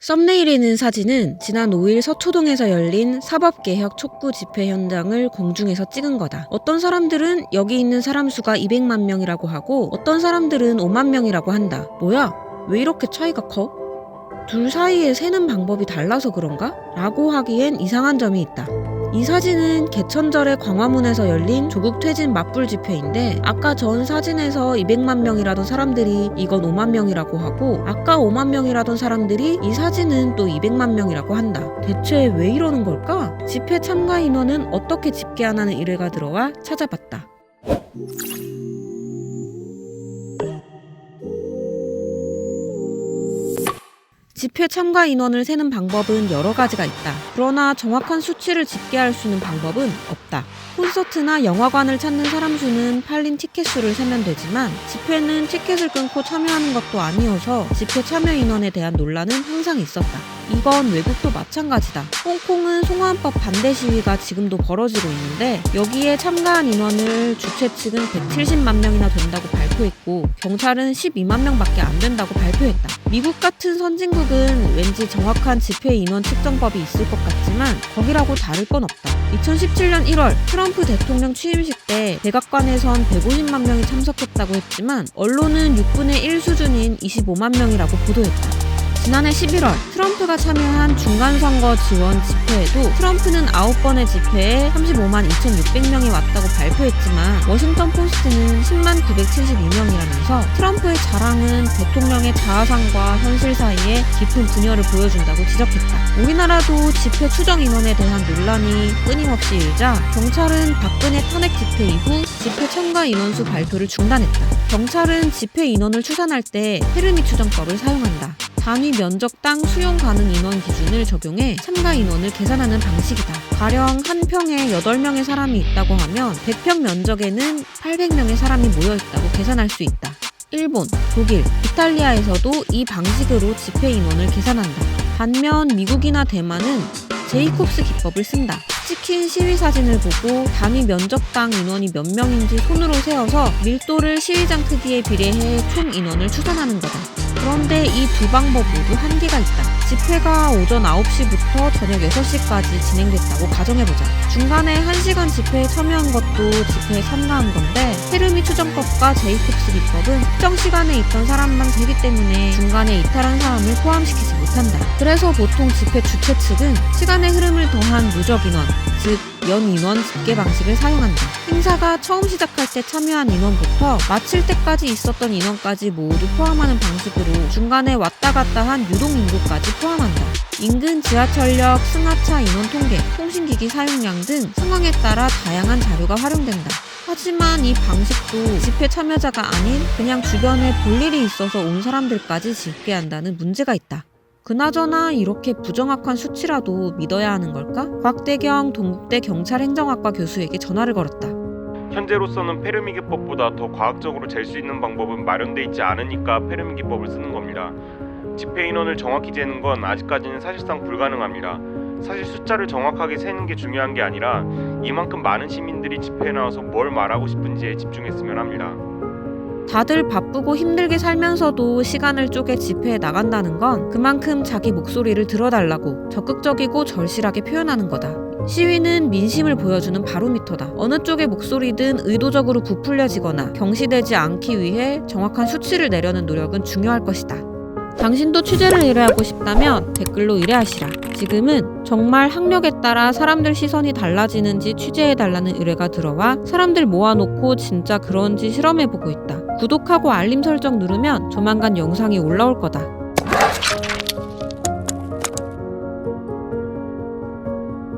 썸네일에 있는 사진은 지난 5일 서초동에서 열린 사법개혁 촉구 집회 현장을 공중에서 찍은 거다. 어떤 사람들은 여기 있는 사람 수가 200만 명이라고 하고 어떤 사람들은 5만 명이라고 한다. 뭐야? 왜 이렇게 차이가 커? 둘 사이에 세는 방법이 달라서 그런가? 라고 하기엔 이상한 점이 있다. 이 사진은 개천절의 광화문에서 열린 조국 퇴진 맞불 집회인데 아까 전 사진에서 200만 명이라던 사람들이 이건 5만 명이라고 하고 아까 5만 명이라던 사람들이 이 사진은 또 200만 명이라고 한다. 대체 왜 이러는 걸까? 집회 참가 인원은 어떻게 집계하나는 의뢰가 들어와 찾아봤다. 집회 참가 인원을 세는 방법은 여러 가지가 있다. 그러나 정확한 수치를 집계할 수 있는 방법은 없다. 콘서트나 영화관을 찾는 사람 수는 팔린 티켓 수를 세면 되지만 집회는 티켓을 끊고 참여하는 것도 아니어서 집회 참여 인원에 대한 논란은 항상 있었다. 이건 외국도 마찬가지다. 홍콩은 송환법 반대 시위가 지금도 벌어지고 있는데 여기에 참가한 인원을 주최 측은 170만 명이나 된다고 발표했고 경찰은 12만 명밖에 안 된다고 발표했다. 미국 같은 선진국 은 왠지 정확한 집회 인원 측정법이 있을 것 같지만 거기라고 다를 건 없다. 2017년 1월 트럼프 대통령 취임식 때 백악관에선 150만 명이 참석했다고 했지만 언론은 6분의 1 수준인 25만 명이라고 보도했다. 지난해 11월 트럼프가 참여한 중간선거 지원 집회에도 트럼프는 9번의 집회에 35만 2,600명이 왔다고 발표했지만 워싱턴 포스트는 10만 972명이라면서 트럼프의 자랑은 대통령의 자아상과 현실 사이에 깊은 분열을 보여준다고 지적했다. 우리나라도 집회 추정 인원에 대한 논란이 끊임없이 일자 경찰은 박근혜 탄핵 집회 이후 집회 참가 인원수 발표를 중단했다. 경찰은 집회 인원을 추산할 때 페르미 추정법을 사용한다. 단위 면적당 수용 가능 인원 기준을 적용해 참가 인원을 계산하는 방식이다. 가령 한 평에 8명의 사람이 있다고 하면 100평 면적에는 800명의 사람이 모여 있다고 계산할 수 있다. 일본, 독일, 이탈리아에서도 이 방식으로 집회 인원을 계산한다. 반면 미국이나 대만은 제이콥스 기법을 쓴다. 찍힌 시위 사진을 보고 단위 면적당 인원이 몇 명인지 손으로 세어서 밀도를 시위장 크기에 비례해 총 인원을 추산하는 거다. 그런데 이 두 방법 모두 한계가 있다. 집회가 오전 9시부터 저녁 6시까지 진행됐다고 가정해보자. 중간에 1시간 집회에 참여한 것도 집회에 참가한 건데 페르미 추정법과 제이콥스 기법은 특정 시간에 있던 사람만 되기 때문에 중간에 이탈한 사람을 포함시키지 못한다. 그래서 보통 집회 주최 측은 시간의 흐름을 더한 누적 인원, 즉 연 인원 집계 방식을 사용한다. 행사가 처음 시작할 때 참여한 인원부터 마칠 때까지 있었던 인원까지 모두 포함하는 방식으로 중간에 왔다 갔다 한 유동 인구까지 포함한다. 인근 지하철역 승하차 인원 통계, 통신기기 사용량 등 상황에 따라 다양한 자료가 활용된다. 하지만 이 방식도 집회 참여자가 아닌 그냥 주변에 볼 일이 있어서 온 사람들까지 집계한다는 문제가 있다. 그나저나 이렇게 부정확한 수치라도 믿어야 하는 걸까? 곽대경 동국대 경찰행정학과 교수에게 전화를 걸었다. 현재로서는 페르미 기법보다 더 과학적으로 잴 수 있는 방법은 마련돼 있지 않으니까 페르미 기법을 쓰는 겁니다. 집회 인원을 정확히 재는 건 아직까지는 사실상 불가능합니다. 사실 숫자를 정확하게 세는 게 중요한 게 아니라 이만큼 많은 시민들이 집회에 나와서 뭘 말하고 싶은지에 집중했으면 합니다. 다들 바쁘고 힘들게 살면서도 시간을 쪼개 집회에 나간다는 건 그만큼 자기 목소리를 들어달라고 적극적이고 절실하게 표현하는 거다. 시위는 민심을 보여주는 바로미터다. 어느 쪽의 목소리든 의도적으로 부풀려지거나 경시되지 않기 위해 정확한 수치를 내려는 노력은 중요할 것이다. 당신도 취재를 의뢰하고 싶다면 댓글로 의뢰하시라. 지금은 정말 학력에 따라 사람들 시선이 달라지는지 취재해달라는 의뢰가 들어와 사람들 모아놓고 진짜 그런지 실험해보고 있다. 구독하고 알림 설정 누르면 조만간 영상이 올라올 거다.